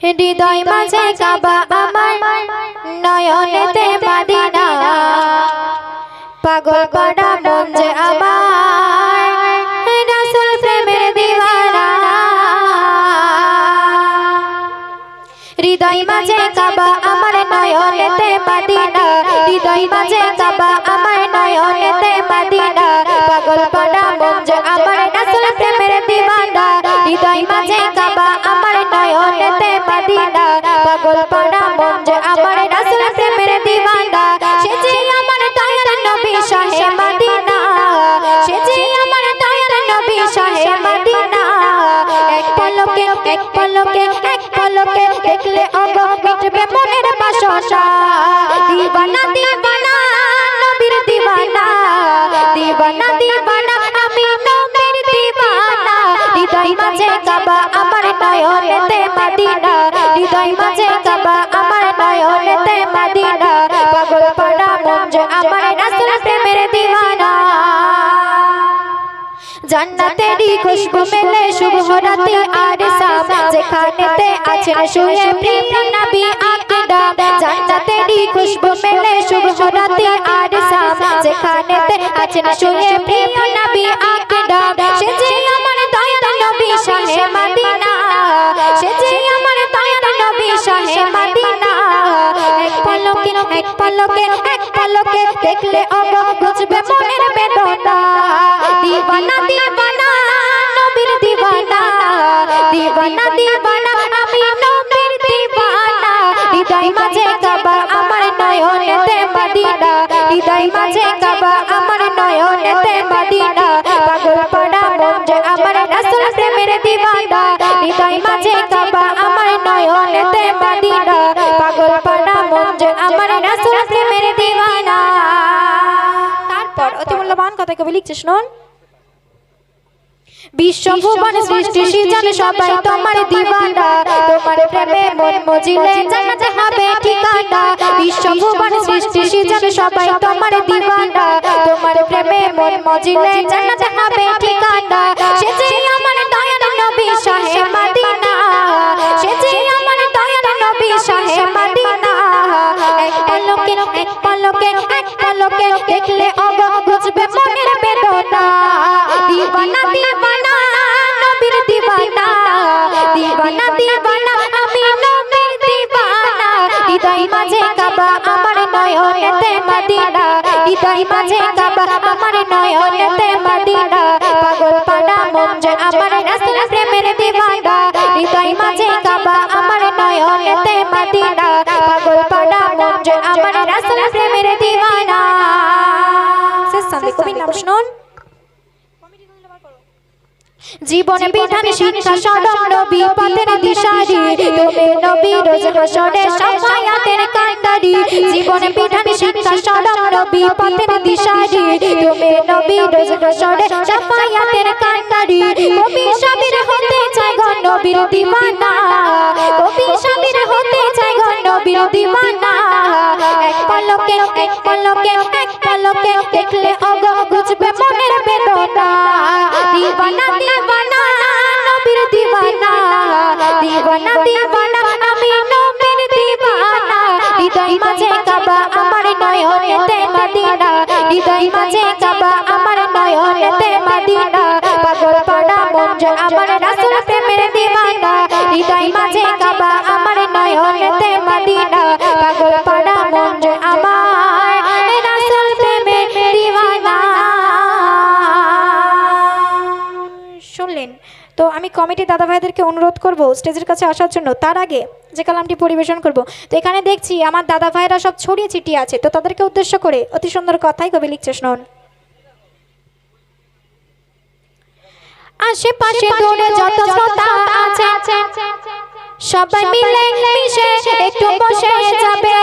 হৃদয় মাঝে কাবা আমার নয়নেতে মাদিনা। পাগল করা মন যে আমার বাসনা দিবানা দিবানা, নবীর দিবানা। দিবানা দিবানা, আমি নবীর দিবানা। হৃদয় মাঝে কাবা, আমার নয়নেতে মদিনা। হৃদয় মাঝে কাবা, আমার নয়নেতে মদিনা। পাগল পাড়া মন আমার রাসূল প্রেমের দিওয়ানা। জান্নাতেরই খুশবু মেলে শুভ রাতে আর সাব যেখানেতে আছেন শুয়ে প্রেম নবী আকরাম জান্নাতেরই খুশবু মেলে শুভ রাতে আর সাব যেখানেতে আছেন শুয়ে প্রেম নবী আকরাম সে যে আমার দয়ার নবী শাহে মদিনা এক পলকে এক পলকে দেখলে অগ বুঝবে মনের বেদনা। দিবানা দিবানা, নবীর দিবানা। দিবানা দিবানা, আমি নবীর দিবানা। হৃদয় মাঝে কাবা, আমার নয়নেতে মদিনা। হৃদয় মাঝে কাবা, আমার নয়নেতে মদিনা। পাগল পড়া মন যে আমার রাসূল প্রেমের দিবানা। হৃদয় কবি লিখছে শুনুন বিশ্বভুবন সৃষ্টি সৃজন সবাই তোমার দিবানা। তোমার প্রেমে মন মজিলে হবে ঠিকানা। বিশ্বভুবন সৃষ্টি সৃজন সবাই তোমার দিবানা। তোমার প্রেমে মন মজিলে হবে ঠিকানা। সে যে আমার দয়ার নবী শাহে মদিনা। সে যে আমার দয়ার নবী শাহে মদিনা। এক পলকে এক পলকে এক পলকে দেখলে বেদনা দিবানা দিবানা, নবীর দিবানা। দিবানা দিবানা, আমি নবীর দিবানা। হৃদয় মাঝে কাবা, আমার নয়নেতে মদিনা। হৃদয় মাঝে কাবা, আমার নয়নেতে মদিনা। পাগল পাড়া মন যে আমার রাসূল প্রেমের দিবানা। হৃদয় মাঝে কাবা, আমার নয়নেতে মদিনা। পাগল পাড়া মন আমার রাসূল প্রেমের দিবানা। জীবন বিধান শিক্ষা সদম নবী পথের দিশারি। তুমি নবী রোজ রসরে সময়াতের কান্দারি জীবন বিধান শিক্ষা সদম নবী পথের দিশারি। তুমি নবী রোজ রসরে সময়াতের কান্দারি কবি সাবির হতে চাই গো নবীর দিওয়ানা কবি এক পলকে এক পলকে দেখলে অগ বুঝবে মনের বেদনা। দিওয়ানা দিওয়ানা নবীর দিওয়ানা দিওয়ানা দিওয়ানা আমি নবীর দিওয়ানা হৃদয় মাঝে কাবা, আমার নয়নেতে মদিনা। হৃদয় মাঝে কাবা, আমার নয়নেতে মদিনা। পাগল পড়া মন আমার রাসূল প্রেমের দিওয়ানা হৃদয় মাঝে কাবা, আমার নয়নেতে মদিনা। পাগল পড়া মন আমার কমিটি দাদা ভাইদেরকে অনুরোধ করব স্টেজের কাছে আসার জন্য। তার আগে যে কালামটি পরিবেশন করব তো এখানে দেখছি আমার দাদা ভাইরা সব ছড়িয়ে ছিটিয়ে আছে তো তাদেরকে উদ্দেশ্য করে অতি সুন্দর কথাই কবি লিখছে শোন। আশেপাশে দূরে যত শ্রোতা আছে সবাই মিলে মিশে একটু বসে যাবে।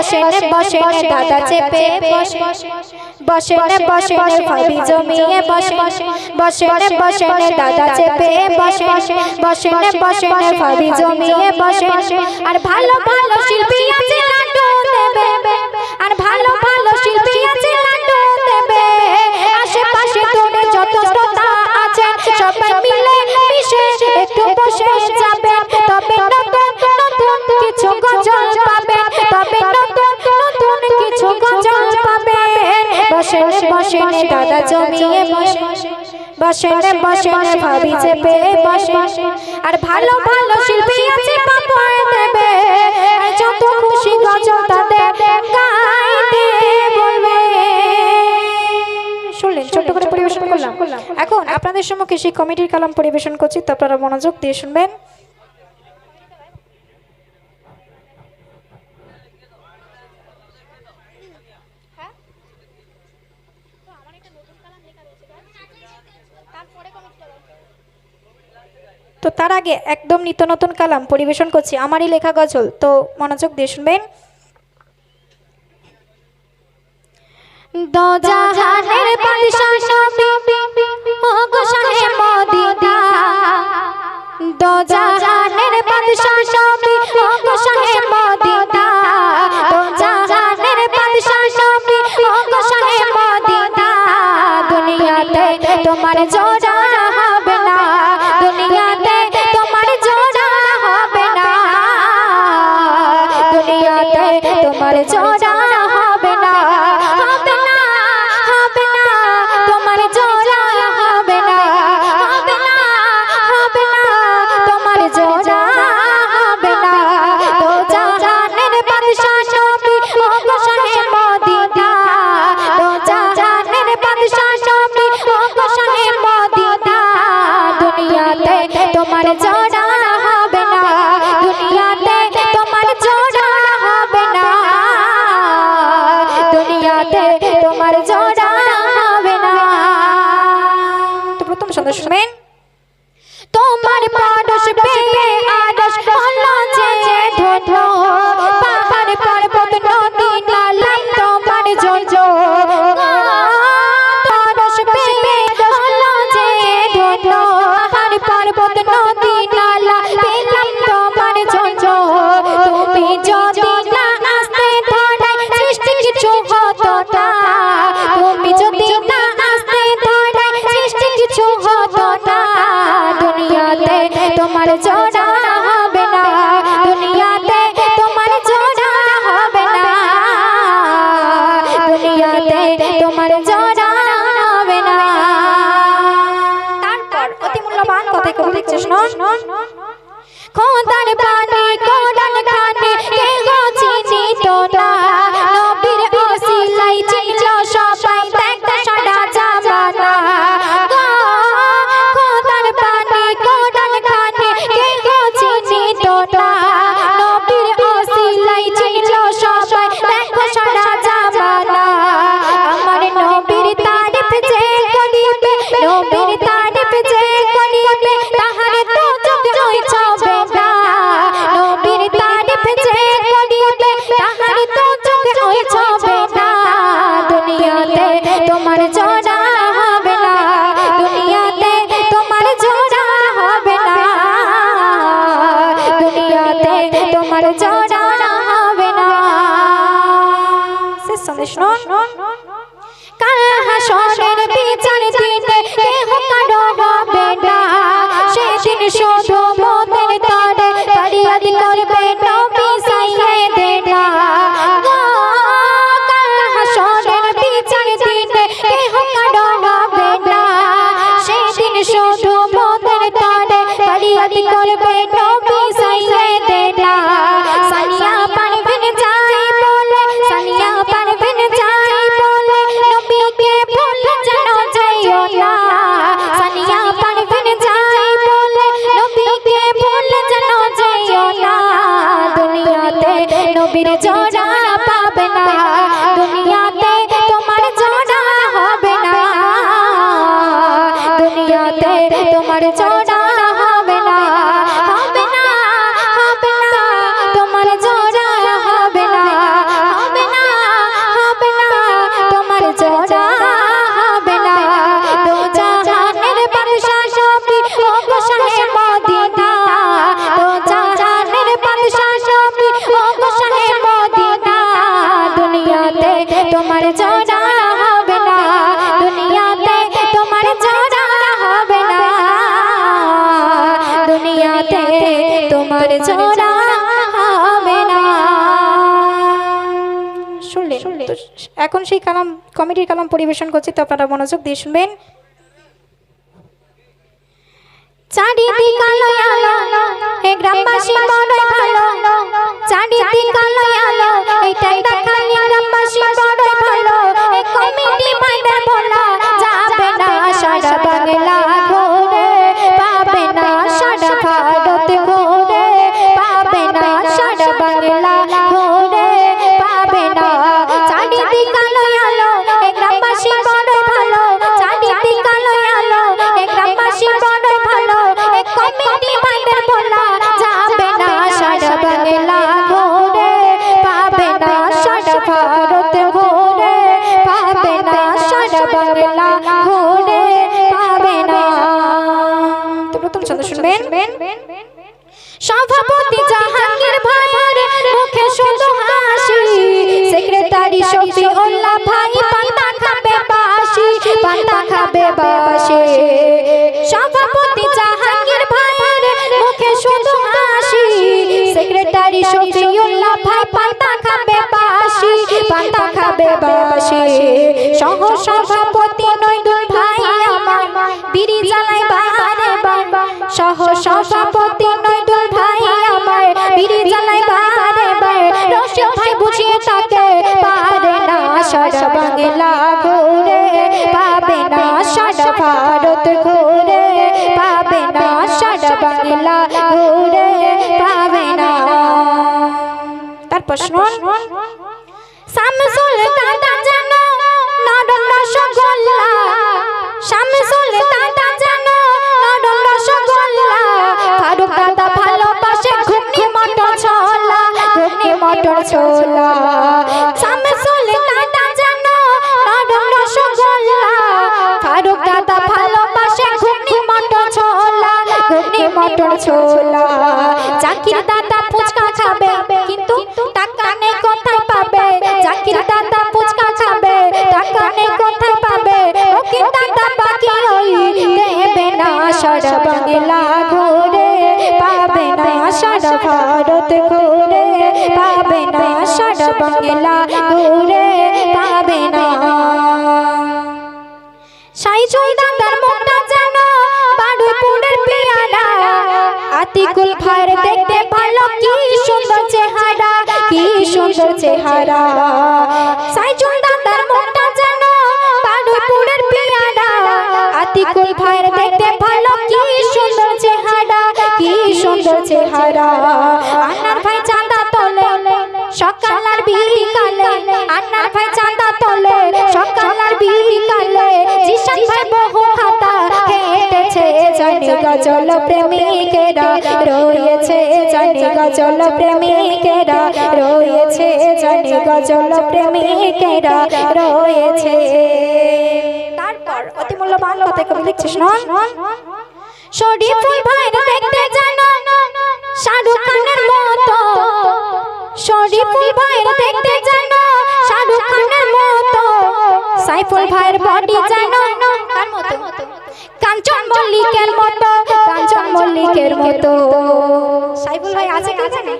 বসেন বসেন দাদা চেপে, বসেন বসেন ভাবি জমিয়ে দাদা চেপে ভাবি জমিয়ে আর ভালো ভালো শিল্পী আছে দেবে, আর ভালো বসেন দাদা জমিয়ে বসেন বসেন ভাবি চেপে আর ভালো ভালো শিল্পী আছে পাপড় দেবে। যত খুশি গজল গাইতে বলবে। শুনলেন ছোট করে পরিবেশন করলাম। এখন আপনাদের সম্মুখে সেই কমিটির কালাম পরিবেশন করছি। তো আপনারা মনোযোগ দিয়ে শুনবেন। তো তার আগে একদম নিত্য নতুন কালাম পরিবেশন করছি। আমারই লেখা গজল। তো মনোযোগ দিয়ে শুনবেন। দজাহানের বাদশাহ নবী দেখছিস না খোদার পানি কোদাল খানে চড় তোমার জোড়া হবে না। শুনলেন? এখন সেই কালাম কমিটির কালাম পরিবেশন করছি তো আপনারা মনোযোগ দিয়ে শুনবেন। চারিদিক আলো আলো হে গ্রামবাসী বড়ই ভালো। চারিদিক আলো আলো এটাই দেখালি গ্রামবাসী বড়ই ভালো। এই কমিটি বাইরে বলা খাবে ভারত ঘুরে পাবে না সারা বাংলা ঘুরে পাবে না। তারপর শুনুন শামসুল দাদা জানো নরম রসগোল্লা। শামসুল দাদা জানো নরম রসগোল্লা। ফারুক দাদা ভালোবাসে ঘুগনি মটর ছোলা ঘুগনি মটর ছোলা। মটর ছোলা। জাকির দাদা ফুচকা খাবে, কিন্তু টাকা নেই কোথায় পাবে? জাকির দাদা ফুচকা খাবে, টাকা নেই কোথায় পাবে? ওকে দাদা বাকি ওই দেবে না সারা বাংলা ঘুরে, পাবে না সারা ভারত ঘুরে, পাবে না সারা বাংলা ঘুরে, পাবে না। সাই দাদার মুখটা আতিকুল ভাইয়ের দেখতে ভালো কি সুন্দর চেহারা কি সুন্দর চেহারা। সাই দাদার মুখটা যেন বারুইপুরের পেয়ারা। আতিকুল ভাইয়ের দেখতে ভালো কি সুন্দর চেহারা কি সুন্দর চেহারা। আন্নার ভাই চাঁদা তোলে সকাল আর বিকালে। আন্নার ভাই চাঁদা তোলে সকাল আর বিকালে। জানে গজল প্রেমিকেরা, রয়েছে জানে গজল প্রেমিকেরা, রয়েছে জানে গজল প্রেমিকেরা, রয়েছে। তারপর অতি মূল্যবান কথা কবি লিখছে শুনুন শরীফুল ভাইরা দেখতে জানো, শাহরুখ খানের মতো। শরীফুল ভাইরা দেখতে জানো, শাহরুখ খানের মতো। সাইফুল ভাইয়ের বডি জানো কাঞ্চন মল্লিকের মতো, কাঞ্চন মল্লিকের মতো। সাইফুল ভাই আছে কি না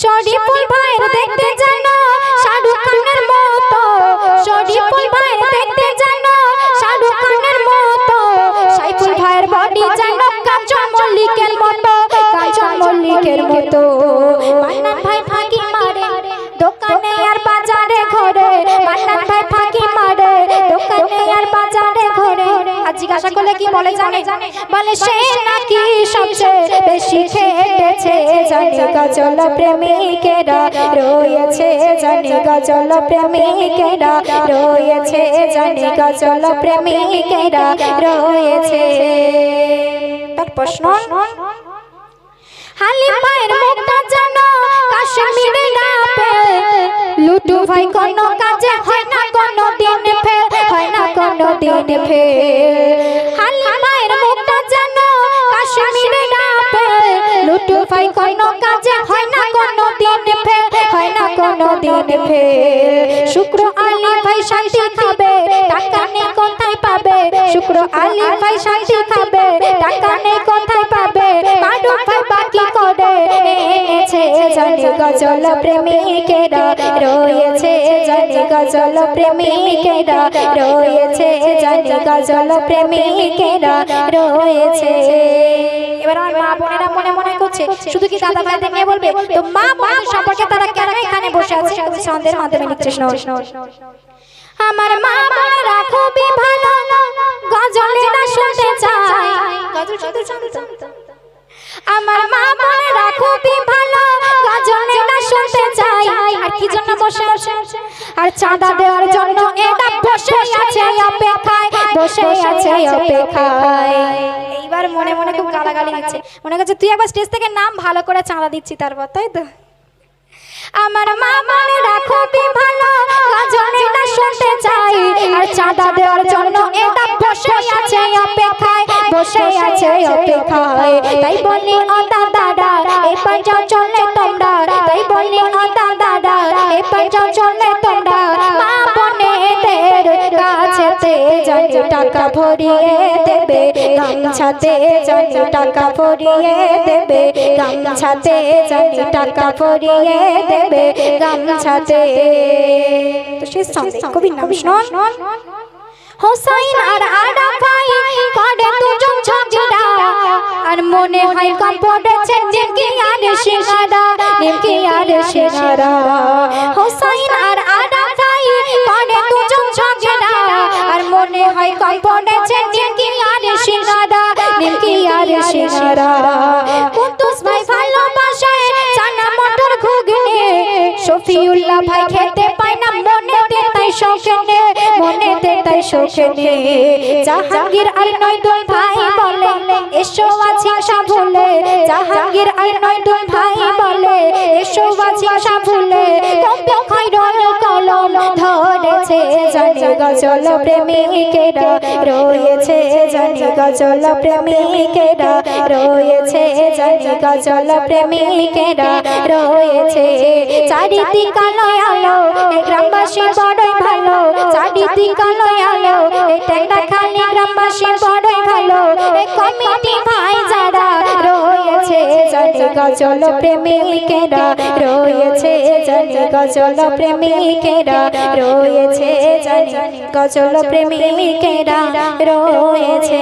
শরীফুল ভাইয়ের দেখতে জানো, শাহরুখ খানের মতো। শরীফুল ভাইয়ের দেখতে জানো, শাহরুখ খানের মতো। জানে বলে সে নাকি সবচেয়ে বেশি খেটেছে জানে গজল প্রেমিকেরা রয়েছে জানে গজল প্রেমিকেরা রয়েছে জানে গজল প্রেমিকেরা রয়েছে। তার প্রশ্ন? হালিম ভাইয়ের মুখটা জানো কাশ্মীরে না লুটু ভাই কোন কাজে হয় না কোন দিন ফেল। হয় না কোন দিন ফেল। দিন ফের। শুক্র আলী ভাই শান্তি খাবে, টাকা নেই কোথায় পাবে? শুক্র আলী ভাই শান্তি খাবে, টাকা নেই কোথায় পাবে? মাডু ভাই বাকি করে। এনেছে জানি গজল প্রেমিকেরা, রয়েছে জানি গজল প্রেমিকেরা, রয়েছে জানি গজল প্রেমিকেরা, রয়েছে। এবার আমার মা বোনেরা মনে মনে করছে, শুধু কি দাদা ভাইদের নিয়ে বলবে? তো মা বোনের সম্পর্কে তারা কেন এখানে বসে আছে? সন্ধ্যের মাধ্যমে লিখছে আমার মা বোনেরা খুবই ভালো। গজলেরা শুনতে চায়। গজল শুনতে শুনতে আমার মা বোনেরা খুবই ভালো। গজলেরা শুনতে চায়। আর কি জন্য বসে আছে? আর চাঁদা দেওয়ার জন্য এটা বসে আছে অপেক্ষায়। এইবার মনে মনে খুব গালাগালি দিচ্ছে। মনে করছে তুই একবার স্টেজ থেকে নাম ভালো করে চাঁদা দিচ্ছি তারপর তাই তো? আমার মা মনে রাখো ভালো গজনেটা শুনতে চাই। আর চাঁদা দেওয়ার জন্য এটা বসে আছে অপেক্ষায় বসে আছে অপেক্ষায়। তাই বলি ও দাদারা এবার যাও চলে তোমরা। তাই বলি ও দাদারা এবার যাও চলে তোমরা। কাছেতে জানি টাকা ভরিয়ে দেবে। গামছাতে জানি টাকা ভরিয়ে দেবে। গামছাতে জানি টাকা ভরিয়ে দেবে। গামছাতে তো সে সঙ্গে কবি নাম শুনুন হোসাইন আর আড়া ভাই করে দুজন ঝগড়া। আর মনে হয় কম পড়েছে নিমকি আর সিঙ্গারা নিমকি আর সিঙ্গারা হোসাইন আর আড়া ভাই করে দুজন ঝগড়া। আর মনে হয় কম পড়েছে নিমকি আর সিঙ্গারা নিমকি আর সিঙ্গারা কুতুস ভাই ভালোবাসে মনেতে তাই জাহাঙ্গীর আর নয়দুল ভাই বলে, এসো আছি সাভুলে জাহাঙ্গীর আর নয়দুল ভাই বলে, এসো আছি সাভুলে কম্পে খৈরল কলম ধরেছে জানি গজল প্রেমিকেরা, রয়েছে জানি গজল প্রেমিকেরা, রয়েছে জানি গজল প্রেমিকেরা, রয়েছে চারিদিক আলোয় আলো গ্রামবাসী ভালো চারিদিক আলোয় আলো গ্রামবাসী বড়ই ভালো। এই কমিটি ভাই যারা, রয়েছে জানি গজল প্রেমিকেরা, রয়েছে জানি গজল প্রেমিকেরা, রয়েছে জানি গজল প্রেমিকেরা, রয়েছে।